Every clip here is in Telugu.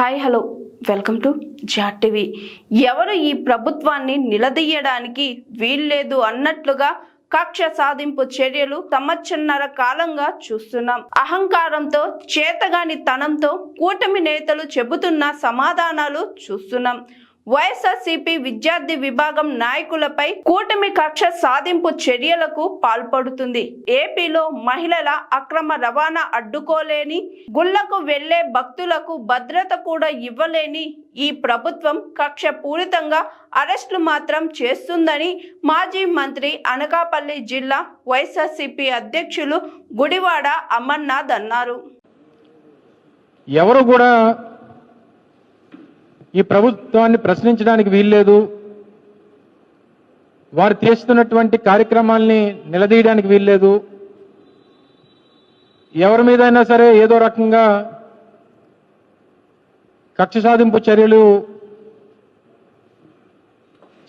Hi hello. Welcome to Jat TV. ఎవరు ఈ ప్రభుత్వాన్ని నిలదీయడానికి వీల్లేదు అన్నట్లుగా కక్ష సాధింపు చర్యలు సంవత్సరన్నర కాలంగా చూస్తున్నాం. అహంకారంతో చేతగాని తనంతో కూటమి నేతలు చెబుతున్న సమాధానాలు చూస్తున్నాం. వైఎస్ఆర్సీపీ విద్యార్థి విభాగం నాయకులపై కూటమి కక్ష సాధింపు చర్యలకు పాల్పడుతుంది. ఏపీలో మహిళల అక్రమ రవాణా అడ్డుకోలేని గుళ్ళకు వెళ్ళే భక్తులకు భద్రత కూడా ఇవ్వలేని ఈ ప్రభుత్వం కక్ష పూరితంగా అరెస్టులు మాత్రం చేస్తుందని మాజీ మంత్రి అనకాపల్లి జిల్లా వైఎస్ఆర్సీపీ అధ్యక్షులు గుడివాడ అమర్నాథ్ అన్నారు. ఎవరు కూడా ఈ ప్రభుత్వాన్ని ప్రశ్నించడానికి వీల్లేదు. వారు చేస్తున్నటువంటి కార్యక్రమాల్ని నిలదీయడానికి వీల్లేదు. ఎవరి మీదైనా సరే ఏదో రకంగా కక్ష సాధింపు చర్యలు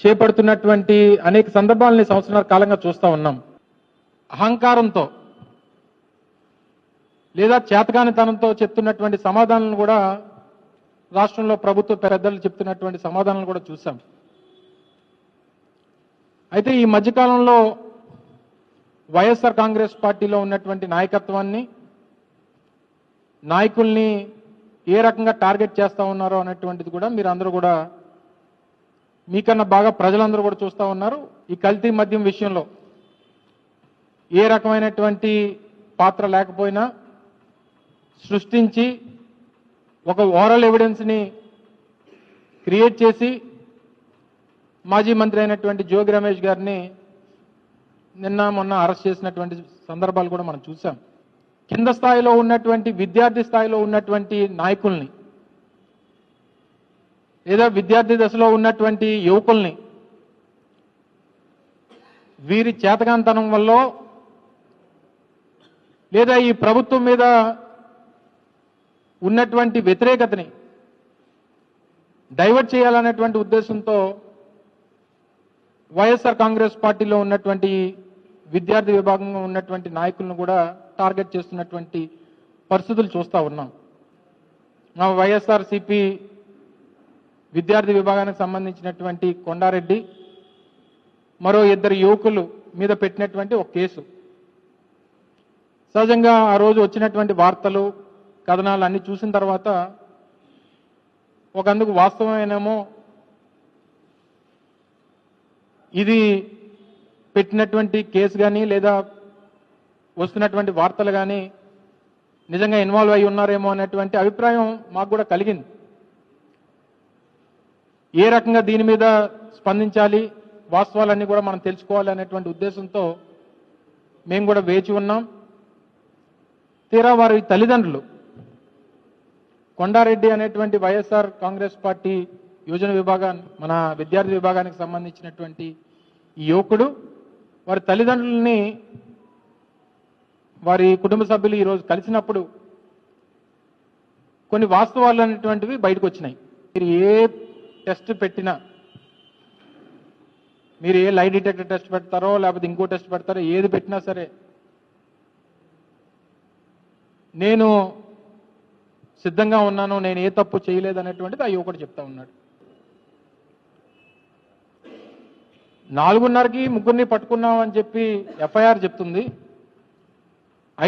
చేపడుతున్నటువంటి అనేక సందర్భాలని సంవత్సరాల కాలంగా చూస్తూ ఉన్నాం. అహంకారంతో లేదా చేతకానితనంతో చెప్తున్నటువంటి సమాధానాలను కూడా రాష్ట్రంలో ప్రభుత్వ పెద్దలు చెప్తున్నటువంటి సమాధానాలు కూడా చూసాం. అయితే ఈ మధ్యకాలంలో వైఎస్ఆర్ కాంగ్రెస్ పార్టీలో ఉన్నటువంటి నాయకత్వాన్ని నాయకుల్ని ఏ రకంగా టార్గెట్ చేస్తా ఉన్నారో అనేటువంటిది కూడా మీరు అందరూ కూడా మీకన్నా బాగా ప్రజలందరూ కూడా చూస్తూ ఉన్నారు. ఈ కల్తీ మద్యం విషయంలో ఏ రకమైనటువంటి పాత్ర లేకపోయినా సృష్టించి ఒక ఓరల్ ఎవిడెన్స్ని క్రియేట్ చేసి మాజీ మంత్రి అయినటువంటి జోగి రమేష్ గారిని నిన్న మొన్న అరెస్ట్ చేసినటువంటి సందర్భాలు కూడా మనం చూసాం. కింద స్థాయిలో ఉన్నటువంటి విద్యార్థి స్థాయిలో ఉన్నటువంటి నాయకుల్ని లేదా విద్యార్థి దశలో ఉన్నటువంటి యువకుల్ని వీరి చేతకాంతనం వల్ల లేదా ఈ ప్రభుత్వం మీద ఉన్నటువంటి వ్యతిరేకతని డైవర్ట్ చేయాలనేటువంటి ఉద్దేశంతో వైఎస్ఆర్ కాంగ్రెస్ పార్టీలో ఉన్నటువంటి విద్యార్థి విభాగంలో ఉన్నటువంటి నాయకులను కూడా టార్గెట్ చేస్తున్నటువంటి పరిస్థితులు చూస్తూ ఉన్నాం. మా వైఎస్ఆర్సిపి విద్యార్థి విభాగానికి సంబంధించినటువంటి కొండారెడ్డి మరో ఇద్దరు యువకులు మీద పెట్టినటువంటి ఒక కేసు. సహజంగా ఆ రోజు వచ్చినటువంటి వార్తలు కథనాలు అన్నీ చూసిన తర్వాత ఒకందుకు వాస్తవమేనేమో ఇది పెట్టినటువంటి కేసు కానీ లేదా వస్తున్నటువంటి వార్తలు కానీ నిజంగా ఇన్వాల్వ్ అయి ఉన్నారేమో అనేటువంటి అభిప్రాయం మాకు కూడా కలిగింది. ఏ రకంగా దీని మీద స్పందించాలి వాస్తవాలన్నీ కూడా మనం తెలుసుకోవాలి అనేటువంటి ఉద్దేశంతో మేము కూడా వేచి ఉన్నాం. తీరా వారి తల్లిదండ్రులు కొండారెడ్డి అనేటువంటి వైఎస్ఆర్ కాంగ్రెస్ పార్టీ యువజన విభాగాన్ని మన విద్యార్థి విభాగానికి సంబంధించినటువంటి ఈ యువకుడు వారి తల్లిదండ్రుల్ని వారి కుటుంబ సభ్యులు ఈరోజు కలిసినప్పుడు కొన్ని వాస్తవాలు అనేటువంటివి బయటకు వచ్చినాయి. మీరు ఏ టెస్ట్ పెట్టినా మీరు ఏ లై డిటెక్టర్ టెస్ట్ పెడతారో లేకపోతే ఇంకో టెస్ట్ పెడతారో ఏది పెట్టినా సరే నేను సిద్ధంగా ఉన్నాను నేను ఏ తప్పు చేయలేదు అనేటువంటిది ఆ యువకుడు చెప్తా ఉన్నాడు. నాలుగున్నరకి ముగ్గురిని పట్టుకున్నాం అని చెప్పి ఎఫ్ఐఆర్ చెప్తుంది.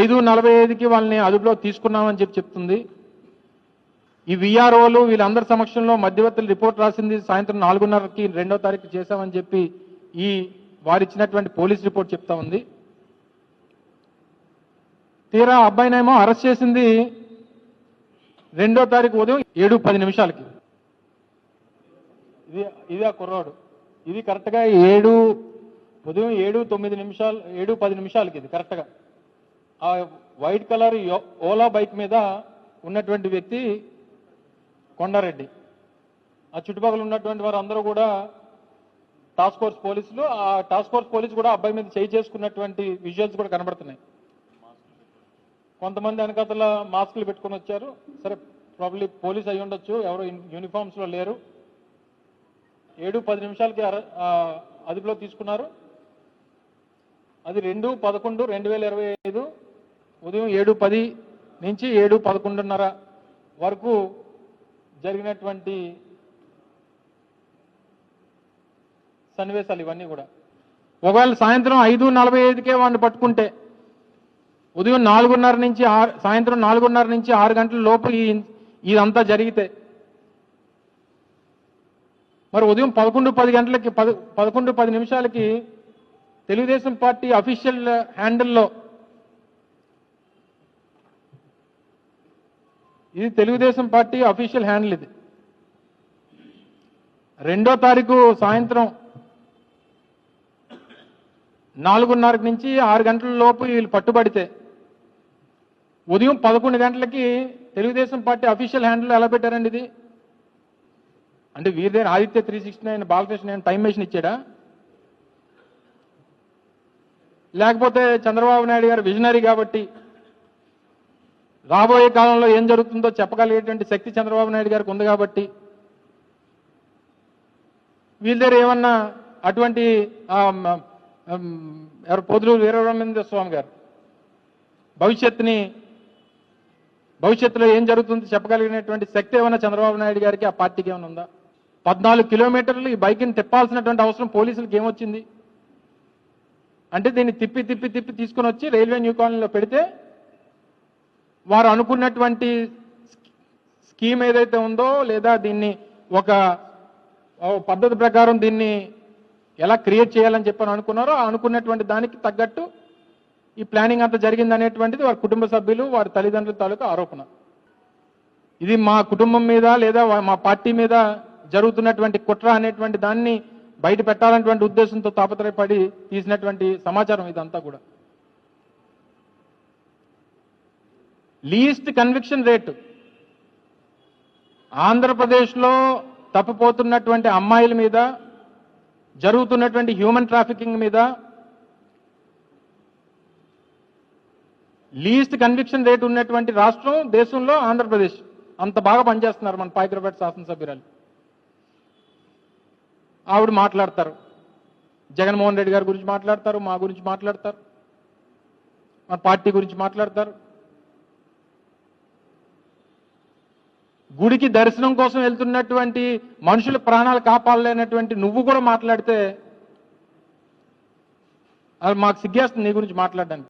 ఐదు నలభై ఐదుకి వాళ్ళని అదుపులో తీసుకున్నామని చెప్పి చెప్తుంది. ఈ విఆర్ఓలు వీళ్ళందరి సమక్షంలో మధ్యవర్తులు రిపోర్ట్ రాసింది సాయంత్రం నాలుగున్నరకి రెండో తారీఖు చేశామని చెప్పి ఈ వారిచ్చినటువంటి పోలీస్ రిపోర్ట్ చెప్తా ఉంది. తీరా అబ్బాయినేమో అరెస్ట్ చేసింది రెండో తారీఖు ఉదయం ఏడు పది నిమిషాలకి. ఇది ఇది ఆ కుర్రాడు. ఇది కరెక్ట్గా ఏడు ఉదయం ఏడు తొమ్మిది నిమిషాలు ఏడు పది నిమిషాలకి ఇది కరెక్ట్గా ఆ వైట్ కలర్ యో- ఓలా బైక్ మీద ఉన్నటువంటి వ్యక్తి కొండారెడ్డి. ఆ చుట్టుపక్కల ఉన్నటువంటి వారు అందరూ కూడా టాస్క్ ఫోర్స్ పోలీసులు ఆ టాస్క్ ఫోర్స్ పోలీసు కూడా అబ్బాయి మీద చేయి చేసుకున్నటువంటి విజువల్స్ కూడా కనబడుతున్నాయి. కొంతమంది వెనకతల మాస్కులు పెట్టుకొని వచ్చారు. సరే ప్రాబ్లీ పోలీస్ అయి ఉండొచ్చు. ఎవరు యూనిఫామ్స్లో లేరు. ఏడు పది నిమిషాలకి అదుపులో తీసుకున్నారు. అది రెండు పదకొండు రెండు వేల ఇరవై ఐదు ఉదయం ఏడు పది నుంచి ఏడు పదకొండున్నర వరకు జరిగినటువంటి సన్నివేశాలు ఇవన్నీ కూడా. ఒకవేళ సాయంత్రం ఐదు నలభై ఐదుకే వాడిని పట్టుకుంటే ఉదయం నాలుగున్నర నుంచి సాయంత్రం నాలుగున్నర నుంచి ఆరు గంటల లోపు ఇదంతా జరిగితే. మరి ఉదయం పదకొండు పది గంటలకి పద పదకొండు పది నిమిషాలకి తెలుగుదేశం పార్టీ అఫీషియల్ హ్యాండిల్లో ఇది తెలుగుదేశం పార్టీ అఫీషియల్ హ్యాండిల్ ఇది. రెండో తారీఖు సాయంత్రం నాలుగున్నర నుంచి ఆరు గంటల లోపు వీళ్ళు పట్టుబడితే ఉదయం పదకొండు గంటలకి తెలుగుదేశం పార్టీ అఫీషియల్ హ్యాండిల్ ఎలా పెట్టారండి ఇది? అంటే వీరి దగ్గర Aditya three sixty nine Balakrishna నేను టైం మెషిన్ ఇచ్చాడా? లేకపోతే చంద్రబాబు నాయుడు గారు విజనరీ కాబట్టి రాబోయే కాలంలో ఏం జరుగుతుందో చెప్పగలిగేటువంటి శక్తి చంద్రబాబు నాయుడు గారికి ఉంది కాబట్టి వీళ్ళ దగ్గర ఏమన్నా అటువంటి ఎవరు పొదులు వీరబ్రహ్మేంద్ర స్వామి గారు భవిష్యత్తుని భవిష్యత్తులో ఏం జరుగుతుందో చెప్పగలిగినటువంటి శక్తి ఏమైనా చంద్రబాబు నాయుడు గారికి ఆ పార్టీకి ఏమైనా ఉందా? పద్నాలుగు కిలోమీటర్లు ఈ బైక్ని తిప్పాల్సినటువంటి అవసరం పోలీసులకు ఏమొచ్చింది? అంటే దీన్ని తిప్పి తిప్పి తిప్పి తీసుకొని వచ్చి రైల్వే న్యూ కాలనీలో పెడితే వారు అనుకున్నటువంటి స్కీమ్ ఏదైతే ఉందో లేదా దీన్ని ఒక పద్ధతి ప్రకారం దీన్ని ఎలా క్రియేట్ చేయాలని చెప్పని అనుకున్నారో అనుకున్నటువంటి దానికి తగ్గట్టు ఈ ప్లానింగ్ అంతా జరిగింది అనేటువంటిది వారి కుటుంబ సభ్యులు వారి తల్లిదండ్రుల తాలూకా ఆరోపణ. ఇది మా కుటుంబం మీద లేదా మా పార్టీ మీద జరుగుతున్నటువంటి కుట్ర అనేటువంటి దాన్ని బయట పెట్టాలనేటువంటి ఉద్దేశంతో తాపత్రయపడి తీసినటువంటి సమాచారం ఇదంతా కూడా. Least conviction rate. ఆంధ్రప్రదేశ్లో తప్పిపోతున్నటువంటి అమ్మాయిల మీద జరుగుతున్నటువంటి హ్యూమన్ ట్రాఫికింగ్ మీద లీస్ట్ కన్విక్షన్ రేట్ ఉన్నటువంటి రాష్ట్రం దేశంలో ఆంధ్రప్రదేశ్. అంత బాగా పనిచేస్తున్నారు మన పాయికరపేట శాసనసభ్యురాలు. ఆవిడ మాట్లాడతారు. జగన్మోహన్ రెడ్డి గారి గురించి మాట్లాడతారు మా గురించి మాట్లాడతారు మన పార్టీ గురించి మాట్లాడతారు. గుడికి దర్శనం కోసం వెళ్తున్నటువంటి మనుషుల ప్రాణాలు కాపాడలేనటువంటి నువ్వు కూడా మాట్లాడితే అది మాకు సిగ్గేస్తుంది నీ గురించి మాట్లాడడానికి.